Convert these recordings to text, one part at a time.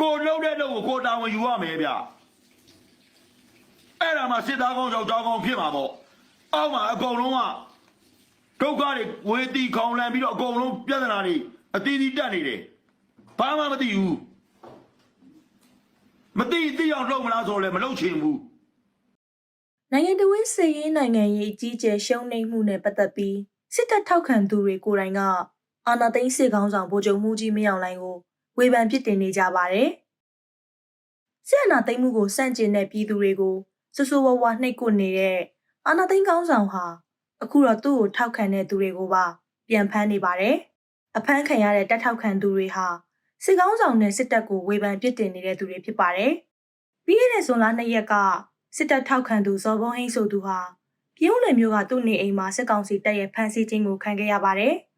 ကိုလုံးတဲ့လုံးကိုကိုတာဝန်ယူရမယ်ဗျအဲ့ဒါမှစစ်သားကောင်းကြောက်ကြောက်ကောင်းဖြစ်မှာပေါ့အောက်မှာအကုန်လုံးကဒုက္ခတွေဝေတီခေါင်လန်ပြီးတော့အကုန်လုံးပြဿနာတွေအသီးသီးတက်နေတယ်ဘာမှမသိဘူးမသိသိအောင်လုပ်မလားဆိုတော့လည်းမလုပ်ချင်ဘူးနိုင်ငံတော်ဝန်စည်ရေးနိုင်ငံရေးအကြီးအကျယ်ရှုံးနိမ့်မှုနဲ့ပတ်သက်ပြီးစစ်တပ်ထောက်ခံသူတွေကိုယ်တိုင်ကအာဏာသိမ်းစစ်ကောင်ဆောင်ဗိုလ်ချုပ်မှုကြီးမင်းအောင်လှိုင်ကို ဝေဖန်ပစ်တင်နေကြပါတယ်။စစ်အာဏာသိမ်းမှုကိုစန့်ကျင်တဲ့ပြည်သူတွေကိုဆူဆူဝါးဝါနှိပ်ကွပ်နေတဲ့အာဏာသိမ်းကောင်ဆောင်ဟာအခုတော့သူ့ကိုထောက်ခံတဲ့သူတွေကိုပါပြန်ဖမ်းနေပါတယ်။အဖမ်းခံရတဲ့တပ်ထောက်ခံသူတွေဟာစစ်ကောင်ဆောင်နဲ့စစ်တပ်ကိုဝေဖန်ပစ်တင်နေတဲ့သူတွေဖြစ်ပါတယ်။ပြီးခဲ့တဲ့ဇွန်လ2ရက်ကစစ်တပ်ထောက်ခံသူဇော်ဘုံဟိန်းဆိုသူဟာပြုံးလယ်မျိုးကသူ့နေအိမ်မှာစစ်ကောင်စီတပ်ရဲ့ဖမ်းဆီးခြင်းကိုခံခဲ့ရပါတယ်။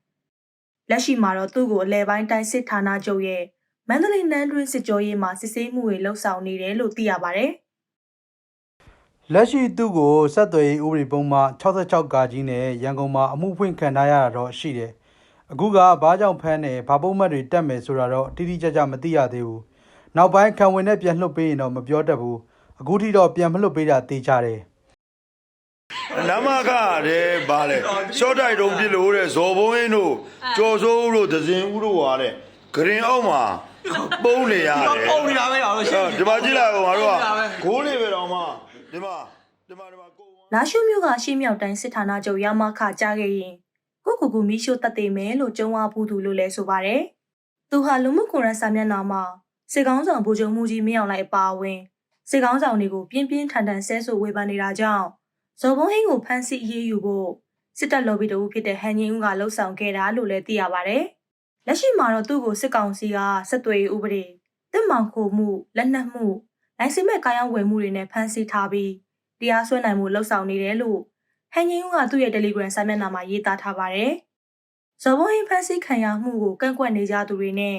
လက်ရှိမှာတော့သူ့ကိုအလဲပိုင်းတိုင်းစစ်ဌာနချုပ်ရဲ့မန္တလေးနန်းတွင်းစစ်ကြောရေးမှာစစ်ဆေးမှုတွေလှုပ်ဆောင်နေတယ်လို့သိရပါတယ်။လက်ရှိသူ့ကိုဆက်သွယ်ရေးဥပဒေပုံမှ66ကာကြီးနဲ့ရန်ကုန်မှာအမှုဖွင့်ခံထားရတာတော့ရှိတယ်။အခုကဘာကြောင့်ဖမ်းတယ်ဘာပုံမှတ်တွေတက်မယ်ဆိုတာတော့တိတိကျကျမသိရသေးဘူး။နောက်ပိုင်းခံဝင်နဲ့ပြန်လှုပ်ပေးရင်တော့မပြောတတ်ဘူး။အခုထိတော့ပြန်မလှုပ်ပေးတာသိချတယ်။ နမကတဲ့ဗာလေရှော့တိုက်တုံးပြစ်လို့တဲ့ဇော်ဘုံင်းတို့ကြော်စိုးဦးတို့ဒဇင်ဦးတို့ဟာတဲ့ဂရင်အောက်မှာပုံးနေရတယ်ပုံနေတာပဲတော့ရှင်းဒီမှာကြည့်လိုက်အောင်ငါတို့ကဂိုးလေးပဲတော့မှဒီမှာဒီမှာဒီမှာကိုလာရှုမျိုးကရှေ့မြောက်တိုင်းစစ်ဌာနချုပ်ရမခကြားခဲ့ရင်ကိုကိုကူမီရှိုးတက်သေးမယ်လို့ကြုံဝါဘူးသူလို့လဲဆိုပါတယ်။သူဟာလူမှုကွန်ရက်စာမျက်နှာမှာစေကောင်းဆောင်ဗိုလ်ချုပ်မှုကြီးမင်းအောင်လှိုင်အပါအဝင်စေကောင်းဆောင်တွေကိုပြင်းပြင်းထန်ထန်ဆဲဆိုဝေဖန်နေတာကြောင့် ဇော်ဘုံဟင်းကိုဖမ်းဆီးအရေးယူဖို့စစ်တပ်လော်ဘီတူဖြစ်တဲ့ဟန်ရင်ဦးကလှုံ့ဆော်ခဲ့တာလို့လည်းသိရပါတယ်။လက်ရှိမှာတော့သူ့ကိုစစ်ကောင်စီကစစ်သွေးဥပဒေတစ်မောင်ခိုမှုလက်နက်မှုလိုင်စင်မဲ့ကာယဝယ်မှုတွေနဲ့ဖမ်းဆီးထားပြီးတရားစွဲနိုင်မှုလှုပ်ဆောင်နေတယ်လို့ဟန်ရင်ဦးကသူ့ရဲ့ Telegram စာမျက်နှာမှာရေးသားထားပါတယ်။ဇော်ဘုံဟင်းဖန်ဆီးခံရမှုကိုကန့်ကွက်နေကြသူတွေနဲ့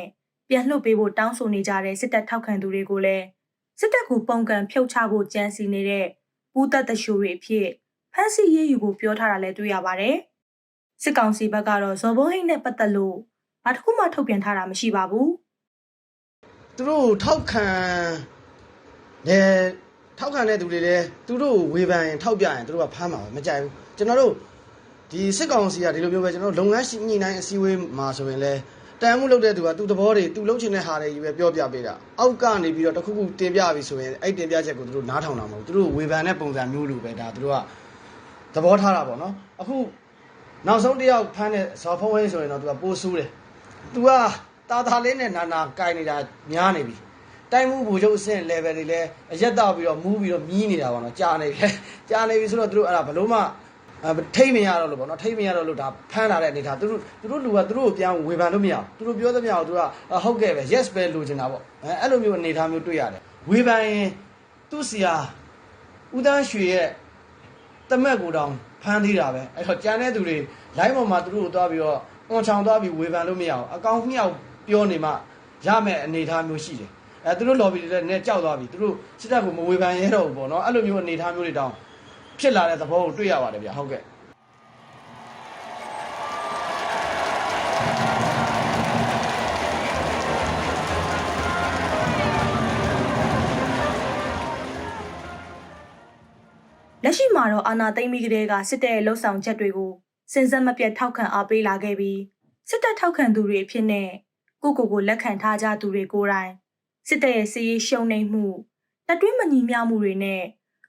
ပြန်လှုပ်ပေးဖို့တောင်းဆိုနေကြတဲ့စစ်တပ်ထောက်ခံသူတွေကိုလည်းစစ်တပ်ကိုပုံကံဖြုတ်ချဖို့ကြံစီနေတဲ့ ပူးသက်တရှိုးတွေအဖြစ်ဖန်ဆီးရေးယူဖို့ပြောထားတာလည်းတွေ့ရပါတယ်။စစ်ကောင်စီဘက်ကတော့ဇော်ဘုံဟင်းနဲ့ပတ်သက်လို့ဘာတစ်ခုမှထုတ်ပြန်ထားတာမရှိပါဘူး။သူတို့ထောက်ခံတယ်ထောက်ခံတဲ့သူတွေလည်းသူတို့ဝေဖန်ရင်ထောက်ပြရင်သူတို့ကဖမ်းမှာပဲမကြိုက်ဘူးကျွန်တော်တို့ဒီစစ်ကောင်စီကဒီလိုမျိုးပဲကျွန်တော်တို့လုပ်ငန်းညှိနှိုင်းအစည်းအဝေးမှာဆိုရင်လည်း တန်မှုလုပ်တဲ့သူကသူ့သဘောတွေသူလုပ်ချင်တဲ့ဟာတွေကြီးပဲပြောပြပေးတာအောက်ကနေပြီးတော့တစ်ခုခုတင်ပြပြီဆိုရင်အဲ့တင်ပြချက်ကိုသူတို့နားထောင်တာမဟုတ်ဘူးသူတို့ဝေဖန်တဲ့ပုံစံမျိုးလိုပဲဒါသူတို့ကသဘောထားတာပေါ့နော်အခုနောက်ဆုံးတစ်ယောက်ဖမ်းတဲ့ဇော်ဖုံးဝင်းဆိုရင်တော့သူကပိုးဆူးတယ် तू ကတာတာလေးနဲ့နာနာကင်နေတာများနေပြီတိုင်းမှုဘူချုပ်အဆင့် level တွေလည်းအရက်တော့ပြီးတော့မူးပြီးတော့မြီးနေတာပေါ့နော်ကြာနေပြီကြာနေပြီဆိုတော့သူတို့အဲ့ဒါဘလို့မှအဲ ထိတ်မရတော့လို့ပေါ့နော်ထိတ်မရတော့လို့ဒါဖမ်းလာတဲ့အနေထားသူတို့သူတို့လူကသူတို့ကိုပြန်ဝေဖန်လို့မရဘူးသူတို့ပြောသမျှကိုသူကဟုတ်ကဲ့ပဲ yes ပဲလိုချင်တာပေါ့အဲအဲ့လိုမျိုးအနေထားမျိုးတွေ့ရတယ်ဝေဖန်ရင်သူ့စီယာဦးတန်းရွှေရဲ့တမက်ကိုတောင်ဖမ်းသေးတာပဲအဲ့တော့ကြံတဲ့သူတွေ line ပေါ်မှာသူတို့ကိုသွားပြီးတော့အွန်ချောင်သွားပြီးဝေဖန်လို့မရအောင်အကောင့်မြောက်ပြောနေမှရမယ်အနေအထားမျိုးရှိတယ်အဲသူတို့ lobby တွေလည်းနည်းကြောက်သွားပြီသူတို့စစ်တပ်ကိုမဝေဖန်ရဲတော့ဘူးပေါ့နော်အဲ့လိုမျိုးအနေအထားမျိုးတွေတောင် ဖြစ်လာတဲ့သဘောကိုတွေ့ရပါတယ်ဗျဟုတ်ကဲ့လက်ရှိမှာတော့အာဏာသိမ်းပြီးကတည်းကစစ်တပ်ရဲ့လှုပ်ဆောင်ချက်တွေကိုစင်စက်မပြတ်ထောက်ခံအားပေးလာခဲ့ပြီးစစ်တပ်ထောက်ခံသူတွေအဖြစ်နဲ့ကိုကိုကိုလက်ခံထားကြသူတွေကိုယ်တိုင်စစ်တပ်ရဲ့စီးရေးရှုံနေမှုတပ်တွင်းမညီမျှမှုတွေနဲ့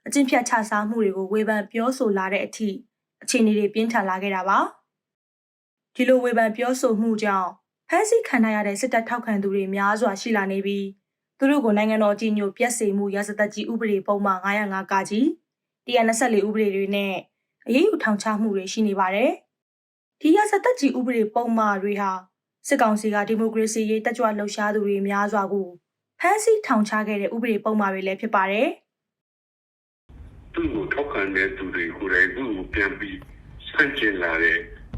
အကျင့်ဖြတ်ချစားမှုတွေကိုဝေဖန်ပြောဆိုလာတဲ့အထိအခြေအနေတွေပြင်းထန်လာခဲ့တာပါဒီလိုဝေဖန်ပြောဆိုမှုကြောင့်ဖမ်းဆီးခံရတဲ့စစ်တပ်ထောက်ခံသူတွေများစွာရှိလာနေပြီးသူတို့ကိုနိုင်ငံတော်အကြီးအကျယ်ပြက်စေမှုရာဇသက်ကြီးဥပဒေပုံမှန်905ကကြီး124ဥပဒေတွေနဲ့အရေးယူထောင်ချမှုတွေရှိနေပါတယ်။ဒီရစသက်ကြီးဥပဒေပုံမှန်တွေဟာစစ်ကောင်စီကဒီမိုကရေစီရေးတက်ကြွလှုပ်ရှားသူတွေများစွာကိုဖမ်းဆီးထောင်ချခဲ့တဲ့ဥပဒေပုံမှန်တွေလည်းဖြစ်ပါတယ် သူ့ကိုထောက်ခံတဲ့သူတွေကိုယ်တိုင်သူ့ကိုပြန်ပြီးဆန့်ကျင်လာတဲ့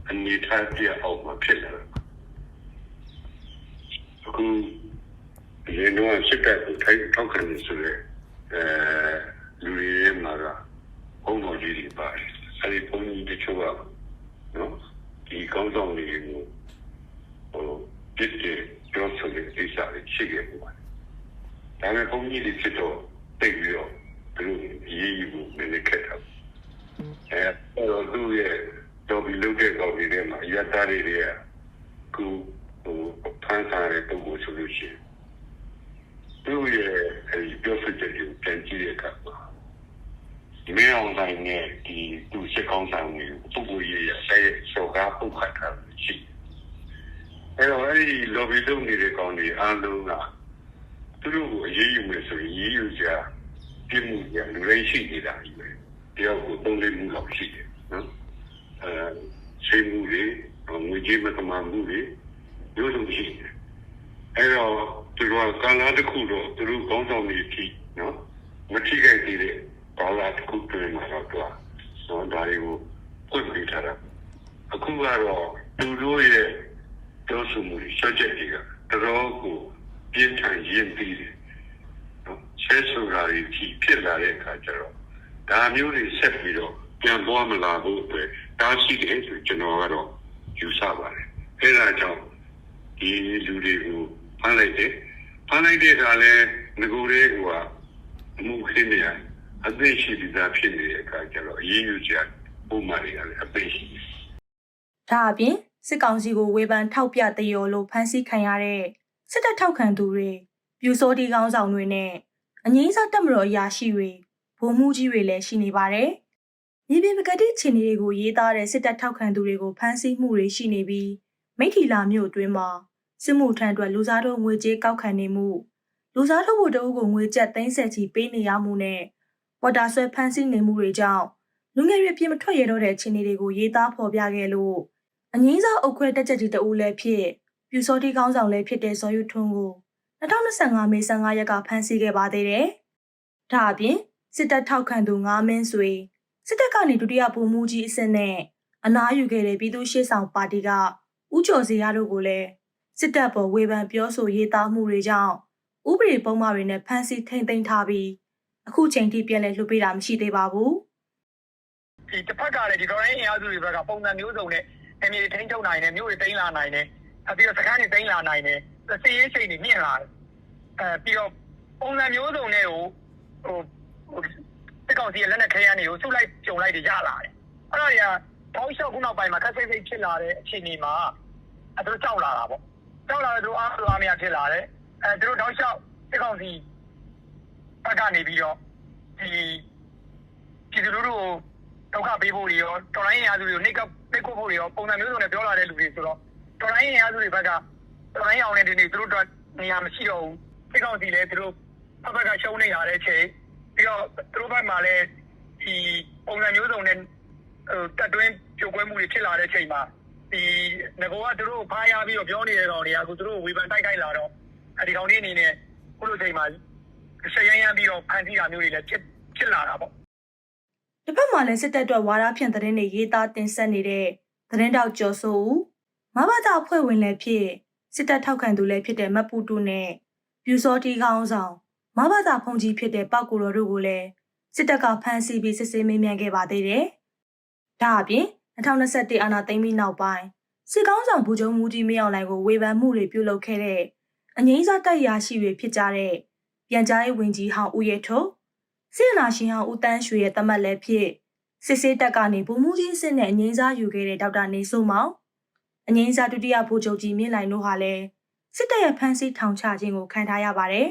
အနေအထားပြအောက်မှာဖြစ်လာတာအခုဒီတော့စစ်တပ်ကိုထိုက်ထောက်ခံနေဆိုရဲအဲလူတွေရဲ့မှာကဘုံတော်ကြီးတွေပါတယ်အဲဒီဘုံကြီးတချို့ကနော်ဒီကောင်းဆောင်တွေကိုဟိုပြစ်တယ်ပြောဆိုတဲ့ကိစ္စတွေရှိခဲ့ပါတယ်ဒါပေမဲ့ဘုန်းကြီးတွေဖြစ်တော့တိတ်ပြီးတော့သူတို့ရေးယူဖို့ နည်းနည်းခက်တာအဲအဲ့တော့သူရဲ့တော်ပြီးလုပ်တဲ့ကော်မတီထဲမှာရတာတွေတွေကခုဟိုဖန်ဆာတဲ့ပုံကိုဆိုလို့ရှိရင်သူရဲ့အဲဒီပြောဆိုချက်ကိုပြန်ကြည့်တဲ့အခါမှာမင်းအောင်တိုင်းနဲ့ဒီသူစစ်ကောင်းဆောင်ကိုပုဂ္ဂိုလ်ရေးရတဲ့စောကားပုတ်ခတ်တာရှိတယ်အဲတော့အဲဒီ lobby လုပ်နေတဲ့ကောင်တွေအားလုံးကသူတို့ကိုအရေးယူမယ်ဆိုရင်ရေးယူကြ ပြမှုကြလူရင်းရှိနေတာကြီးပဲတယောက်ကိုသုံးလေးမှုလောက်ရှိတယ်နော်အဲရှိမှုတွေငွေကြေးမသမာမှုတွေမျိုးစုံရှိတယ်အဲတော့သူတို့ကကာလာတစ်ခုတော့သူတို့ကောင်းဆောင်နေပြီနော်မထိခိုက်သေးတဲ့ကာလာတစ်ခုတွင်မှာတော့သူကတော့ဒါတွေကိုဖွင့်ပေးထားတာအခုကတော့သူတို့ရဲ့ပြောဆိုမှုတွေဆက်ချက်တွေကတော်ကိုပြင်းထန်ရင်းပြီးတယ်နော် ဆဲဆိုတာတွေကြီးဖြစ်လာတဲ့အခါကျတော့ဒါမျိုးတွေဆက်ပြီးတော့ပြန်သွားမလာဘူးအတွက်ဒါရှိတယ်ဆိုကျွန်တော်ကတော့ယူဆပါတယ်အဲဒါကြောင့်ဒီလူတွေကိုဖမ်းလိုက်တယ်ဖမ်းလိုက်တဲ့အခါလဲငကိုလေးဟိုကအမှုခင်းနေရအသိရှိပြီးသားဖြစ်နေတဲ့အခါကျတော့အရေးယူကြပုံမှန်တွေကလည်းအသိရှိတယ်ဒါအပြင်စစ်ကောင်စီကိုဝေဖန်ထောက်ပြတရော်လို့ဖမ်းဆီးခံရတဲ့စစ်တပ်ထောက်ခံသူတွေပြူစောတီကောင်းဆောင်တွေနဲ့ အငိမ့်စားတက်မတော်အရာရှိတွေဗိုလ်မှူးကြီးတွေလည်းရှိနေပါတယ်။မြေပြင်ပကတိခြေနေတွေကိုရေးသားတဲ့စစ်တပ်ထောက်ခံသူတွေကိုဖမ်းဆီးမှုတွေရှိနေပြီးမိထီလာမြို့အတွင်းမှာစစ်မှုထမ်းအတွက်လူစားတို့ငွေကြေးကောက်ခံနေမှုလူစားတို့ဘုတအုပ်ကိုငွေကျပ်သိန်းဆက်ချီပေးနေရမှုနဲ့ပေါ်တာဆွဲဖမ်းဆီးနေမှုတွေကြောင့်လူငယ်တွေပြင်မထွက်ရတော့တဲ့အခြေအနေတွေကိုရေးသားဖော်ပြခဲ့လို့အငိမ့်စားအုပ်ခွဲတက်ချက်ကြီးတအူးလည်းဖြစ်ပြူစောတိကောင်းဆောင်လည်းဖြစ်တဲ့ဇော်ယူထွန်းကို 2025မေ15ရက်ကဖမ်းဆီးခဲ့ပါသေးတယ်။ဒါအပြင်စစ်တပ်ထောက်ခံသူ9မင်းဆွေစစ်တပ်ကနေဒုတိယဗိုလ်မှူးကြီးအဆင့်နဲ့အနားယူခဲ့တဲ့ပြည်သူ့ရှေ့ဆောင်ပါတီကဦးကျော်စီရတို့ကိုလည်းစစ်တပ်ပေါ်ဝေဖန်ပြောဆိုရေးသားမှုတွေကြောင့်ဥပဒေပုံမှားတွေနဲ့ဖမ်းဆီးထိန်သိမ်းထားပြီးအခုချိန်ထိပြန်လည်လွှတ်ပေးတာမရှိသေးပါဘူး။ဒီတစ်ဖက်ကလည်းဒီတော်လိုင်းအင်အားစုတွေဘက်ကပုံစံမျိုးစုံနဲ့အမြင့်ထိန်းချုပ်နိုင်တယ်မြို့တွေတင်းလာနိုင်တယ်အပြီးတော့စခန်းတွေတင်းလာနိုင်တယ် စီးရေးချိန်တွေမြင့်လာတယ်အဲပြီးတော့ပုံစံမျိုးစုံနဲ့ဟိုဟိုဟိုစစ်ကောင်စီရဲ့လက်နက်ခဲယမ်းတွေကိုစုလိုက်ကြုံလိုက်တွေရလာတယ်အဲ့တော့ညာတောက်လျှောက်ခုနောက်ပိုင်းမှာခက်စိတ်စိတ်ဖြစ်လာတဲ့အခြေအနေမှာအဲတို့ကြောက်လာတာပေါ့ကြောက်လာတဲ့တို့အားလိုအားမရဖြစ်လာတယ်အဲတို့တောက်လျှောက်စစ်ကောင်စီဘက်ကနေပြီးတော့ဒီပြည်သူလူထုကိုဒုက္ခပေးဖို့တွေရောတော်လိုင်းရင်အားစုတွေကိုနှိပ်ကပ်နှိပ်ကွပ်ဖို့တွေရောပုံစံမျိုးစုံနဲ့ပြောလာတဲ့လူတွေဆိုတော့တော်လိုင်းရင်အားစုတွေဘက်က တော်လိုင်းအောင်တဲ့ဒီနေ့သူတို့တော့နေရာမရှိတော့ဘူးစိတ်ကောင်းစီလဲသူတို့ဘက်ကရှုံးနေရတဲ့အချိန်ပြီးတော့သူတို့ဘက်မှာလည်းဒီပုံစံမျိုးစုံနဲ့ဟိုတက်တွင်းပြိုကွဲမှုတွေဖြစ်လာတဲ့အချိန်မှာဒီငကောကသူတို့ဖားရပြီးတော့ပြောနေတဲ့ကောင်တွေကအခုသူတို့ဝေဖန်တိုက်ခိုက်လာတော့အဲဒီကောင်တွေအနေနဲ့ခုလိုချိန်မှာဆက်ရမ်းရမ်းပြီးတော့ဖန်ဆီးတာမျိုးတွေလည်းဖြစ်ဖြစ်လာတာပေါ့တစ်ဖက်မှာလည်းစစ်တပ်အတွက်ဝါဒဖြန့်သတင်းတွေရေးသားတင်ဆက်နေတဲ့သတင်းတောက်ကျော်စိုးဦးမဘာသာအဖွဲ့ဝင်လည်းဖြစ် စစ်တပ်ထောက်ခံသူလည်းဖြစ်တဲ့မတ်ပူတူနဲ့ပြူစောတီခေါင်းဆောင်မဘာသာဖုန်ကြီးဖြစ်တဲ့ပောက်ကိုတော်တို့ကိုလည်းစစ်တပ်ကဖမ်းဆီးပြီးစစ်ဆေးမေးမြန်းခဲ့ပါသေးတယ်။ဒါအပြင်2021အာဏာသိမ်းပြီးနောက်ပိုင်းစစ်ကောင်းဆောင်ဗိုလ်ချုပ်မူကြီးမင်းအောင်လှိုင်ကိုဝေဖန်မှုတွေပြုလုပ်ခဲ့တဲ့အငိမ့်စားတိုက်ရာရှိတွေဖြစ်ကြတဲ့ပြန်ကြားရေးဝန်ကြီးဟောင်းဦးရဲထုတ်စစ်အာဏာရှင်ဟောင်းဦးတန်းရွှေရဲ့တမတ်လည်းဖြစ်စစ်စေးတက်ကနေဗိုလ်မှူးကြီးစစ်နဲ့အငိမ့်စားယူခဲ့တဲ့ဒေါက်တာနေစိုးမောင် အငိမ့်စားဒုတိယဗိုလ်ချုပ်ကြီးမြင့်လိုင်တို့ဟာလည်းစစ်တပ်ရဲ့ဖမ်းဆီးထောင်ချခြင်းကိုခံထားရပါတယ်